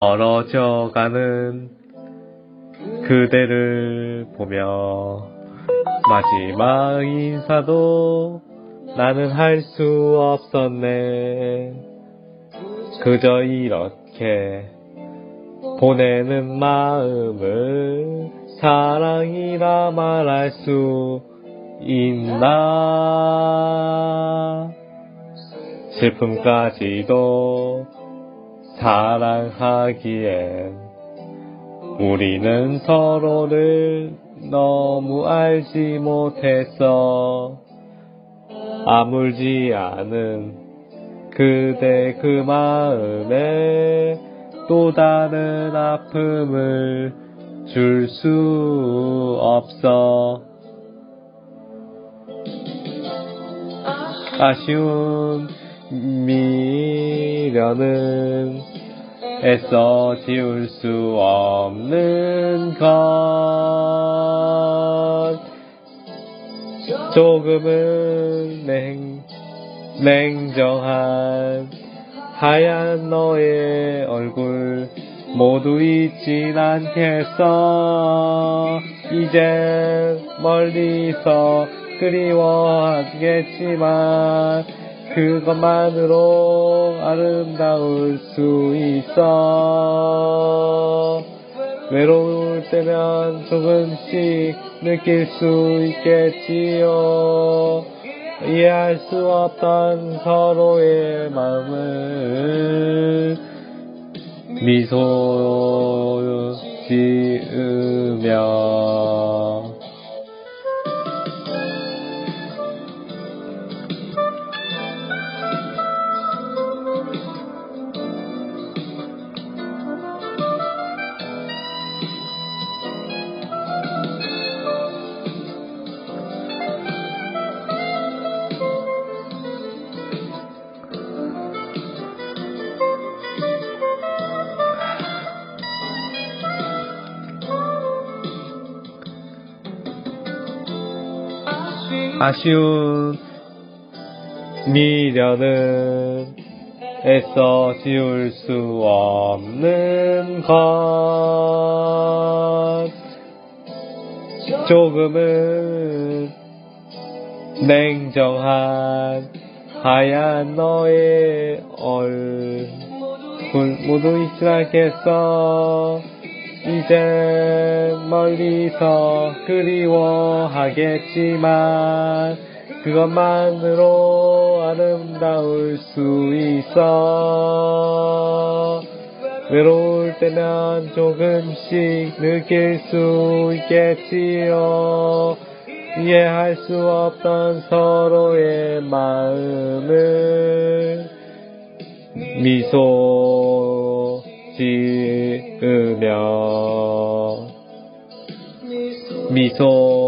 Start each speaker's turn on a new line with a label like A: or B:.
A: 멀어져 가는 그대를 보며 마지막 인사도 나는 할 수 없었네. 그저 이렇게 보내는 마음을 사랑이라 말할 수 있나? 슬픔까지도 사랑하기엔 우리는 서로를 너무 알지 못했어. 아물지 않은 그대 그 마음에 또 다른 아픔을 줄 수 없어. 아쉬운 미련은 애써 지울 수 없는 것. 조금은 냉, 냉정한 하얀 너의 얼굴 모두 잊진 않겠어. 이제 멀리서 그리워하겠지만 그것만으로 아름다울 수 있어. 외로울 때면 조금씩 느낄 수 있겠지요. 이해할 수 없던 서로의 마음을 미소 지으며 아쉬운 미련은 애써 지울 수 없는 것. 조금은 냉정한 하얀 너의 얼굴. 모두 잊지 않겠어 이제 멀리서 그리워하겠지만 그것만으로 아름다울 수 있어. 외로울 때면 조금씩 느낄 수 있겠지요. 이해할 수 없던 서로의 마음을 미소 지으며 미소 지